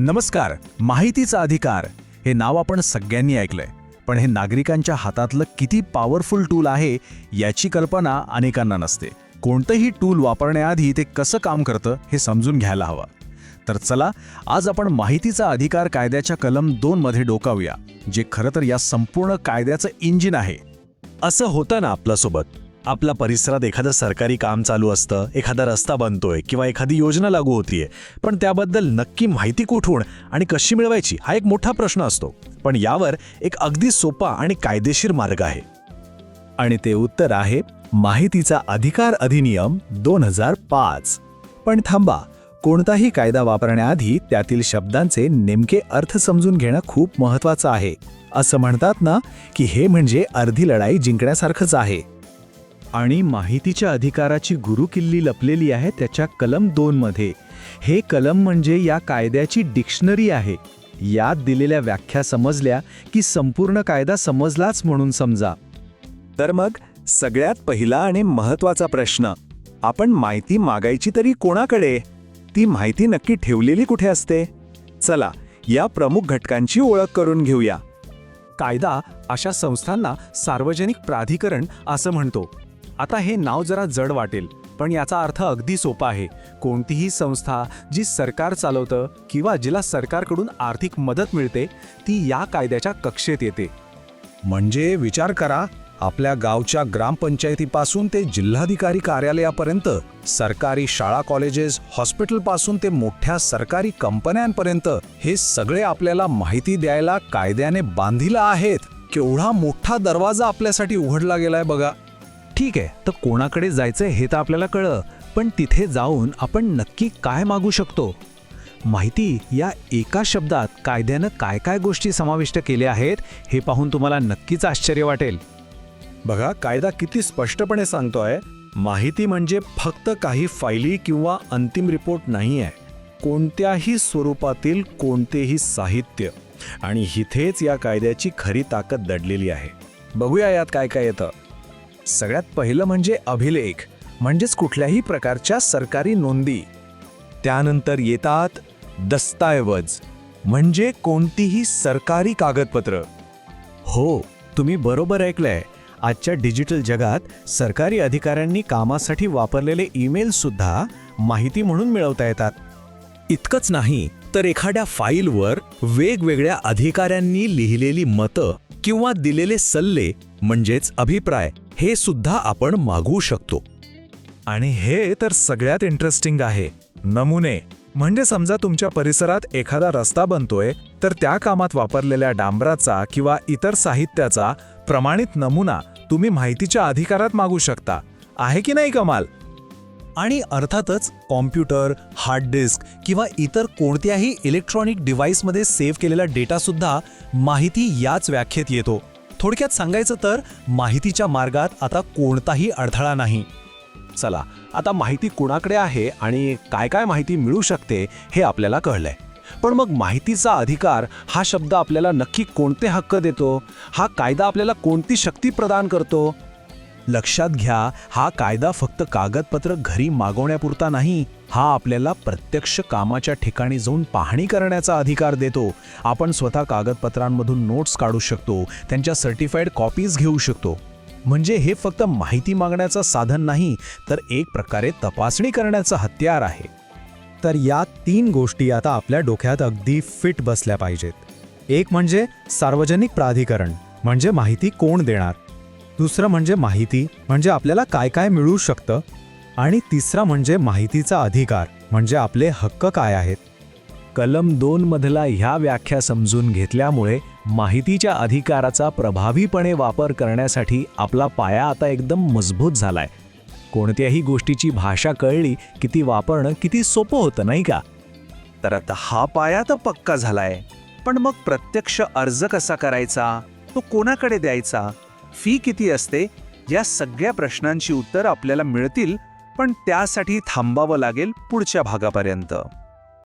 नमस्कार माहितीचा अधिकार. हे नाव आपण सगळ्यांनी ऐकलंय. पण हे नागरिकांच्या हातातलं किती पॉवरफुल टूल आहे याची कल्पना अनेकांना नसते. कोणतंही टूल वापरण्याआधी ते कसं काम करतं हे समजून घ्यायला हवं. तर चला आज आपण माहितीचा अधिकार कायद्याच्या कलम दोन मध्ये डोकावूया जे खरं तर या संपूर्ण कायद्याचं इंजिन आहे. असं होतं ना आपल्यासोबत? आपल्या परिसरात एखादं सरकारी काम चालू असतं एखादा रस्ता बनतोय किंवा एखादी योजना लागू होतीये पण त्याबद्दल नक्की माहिती कुठून आणि कशी मिळवायची हा एक मोठा प्रश्न असतो. पण यावर एक अगदी सोपा आणि कायदेशीर मार्ग आहे. आणि ते उत्तर आहे माहितीचा अधिकार अधिनियम दोन हजार पाच. पण थांबा कोणताही कायदा वापरण्याआधी त्यातील शब्दांचे नेमके अर्थ समजून घेणं खूप महत्वाचं आहे. असं म्हणतात ना की हे म्हणजे अर्धी लढाई जिंकण्यासारखंच आहे. आणि माहितीच्या अधिकाराची गुरुकिल्ली लपलेली आहे त्याच्या कलम दोनमध्ये हे कलम म्हणजे या कायद्याची डिक्शनरी आहे. यात दिलेल्या व्याख्या समजल्या की संपूर्ण कायदा समजलाच म्हणून समजा. तर मग सगळ्यात पहिला आणि महत्त्वाचा प्रश्न आपण माहिती मागायची तरी कोणाकडे? ती माहिती नक्की ठेवलेली कुठे असते? चला या प्रमुख घटकांची ओळख करून घेऊया. कायदा अशा संस्थांना सार्वजनिक प्राधिकरण असं म्हणतो. आता हे नाव जरा जड वाटेल पण याचा अर्थ अगदी सोपा आहे. कोणतीही संस्था जी सरकार चालवतं किंवा जिला सरकारकडून आर्थिक मदत मिळते ती या कायद्याच्या कक्षेत येते. म्हणजे विचार करा आपल्या गावच्या ग्रामपंचायतीपासून ते जिल्हाधिकारी कार्यालयापर्यंत सरकारी शाळा कॉलेजेस हॉस्पिटलपासून ते मोठ्या सरकारी कंपन्यांपर्यंत हे सगळे आपल्याला माहिती द्यायला कायद्याने बांधिला आहेत. केवढा मोठा दरवाजा आपल्यासाठी उघडला गेलाय बघा. ठीक आहे तर कोणाकडे जायचं हे तर आपल्याला कळलं पण तिथे जाऊन आपण नक्की काय मागू शकतो? माहिती या एका शब्दात कायद्यानं काय काय गोष्टी समाविष्ट केल्या आहेत हे पाहून तुम्हाला नक्कीच आश्चर्य वाटेल. बघा कायदा किती स्पष्टपणे सांगतोय माहिती म्हणजे फक्त काही फायली किंवा अंतिम रिपोर्ट नाही आहे कोणत्याही स्वरूपातील कोणतेही साहित्य. आणि इथेच या कायद्याची खरी ताकद दडलेली आहे. बघूया यात काय काय येतं. सगळ्यात पहिलं म्हणजे अभिलेख म्हणजेच कुठल्याही प्रकारच्या सरकारी नोंदी. त्यानंतर येतात दस्तऐवज म्हणजे कोणतीही सरकारी कागदपत्र. हो तुम्ही बरोबर ऐकलंय. आजच्या डिजिटल जगात सरकारी अधिकाऱ्यांनी कामासाठी वापरलेले ईमेल सुद्धा माहिती म्हणून मिळवता येतात. इतकंच नाही तर एखाद्या फाईलवर वेगवेगळ्या अधिकाऱ्यांनी लिहिलेली मतं किंवा दिलेले सल्ले म्हणजेच अभिप्राय हे सुद्धा आपण मागवू शकतो. आणि हे तर सगळ्यात इंटरेस्टिंग आहे. नमुने म्हणजे समजा तुमच्या परिसरात एखादा रस्ता बनतोय तर त्या कामात वापरलेल्या डांबराचा किंवा इतर साहित्याचा प्रमाणित नमुना तुम्ही माहितीच्या अधिकारात मागू शकता. आहे की नाही कमाल? आणि अर्थातच कॉम्प्युटर हार्ड डिस्क किंवा इतर कोणत्याही इलेक्ट्रॉनिक डिव्हाइसमध्ये सेव्ह केलेला डेटासुद्धा माहिती याच व्याख्येत येतो. थोडक्यात सांगायचं तर माहितीच्या मार्गात आता कोणताही अडथळा नाही. चला आता माहिती कुणाकडे आहे आणि काय काय माहिती मिळू शकते हे आपल्याला कळलंय. पण मग माहितीचा अधिकार हा शब्द आपल्याला नक्की कोणते हक्क देतो? हा कायदा आपल्याला कोणती शक्ती प्रदान करतो? लक्षात घ्या हा कायदा फक्त कागदपत्र घरी मागवण्यापुरता नाही हा आपल्याला प्रत्यक्ष कामाच्या ठिकाणी जाऊन पाहणी करण्याचा अधिकार देतो. आपण स्वतः कागदपत्रांमधून नोट्स काढू शकतो त्यांच्या सर्टिफाईड कॉपीज घेऊ शकतो. म्हणजे हे फक्त माहिती मागण्याचं साधन नाही तर एक प्रकारे तपासणी करण्याचं हत्यार आहे. तर या तीन गोष्टी आता आपल्या डोक्यात अगदी फिट बसल्या पाहिजेत. एक म्हणजे सार्वजनिक प्राधिकरण म्हणजे माहिती कोण देणार? दुसरं म्हणजे माहिती म्हणजे आपल्याला काय काय मिळू शकतं? आणि तिसरा म्हणजे माहितीचा अधिकार म्हणजे आपले हक्क काय आहेत? कलम दोन मधला ह्या व्याख्या समजून घेतल्यामुळे माहितीच्या अधिकाराचा प्रभावीपणे वापर करण्यासाठी आपला पाया आता एकदम मजबूत झालाय. कोणत्याही गोष्टीची भाषा कळली की ती वापरणं किती सोपं होतं नाही का? तर आता हा पाया तर पक्का झालाय. पण मग प्रत्यक्ष अर्ज कसा करायचा? तो कोणाकडे द्यायचा? फी किती असते या सगळ्या प्रश्नांची उत्तर आपल्याला मिळतील पण त्यासाठी थांबावं लागेल पुढच्या भागापर्यंत.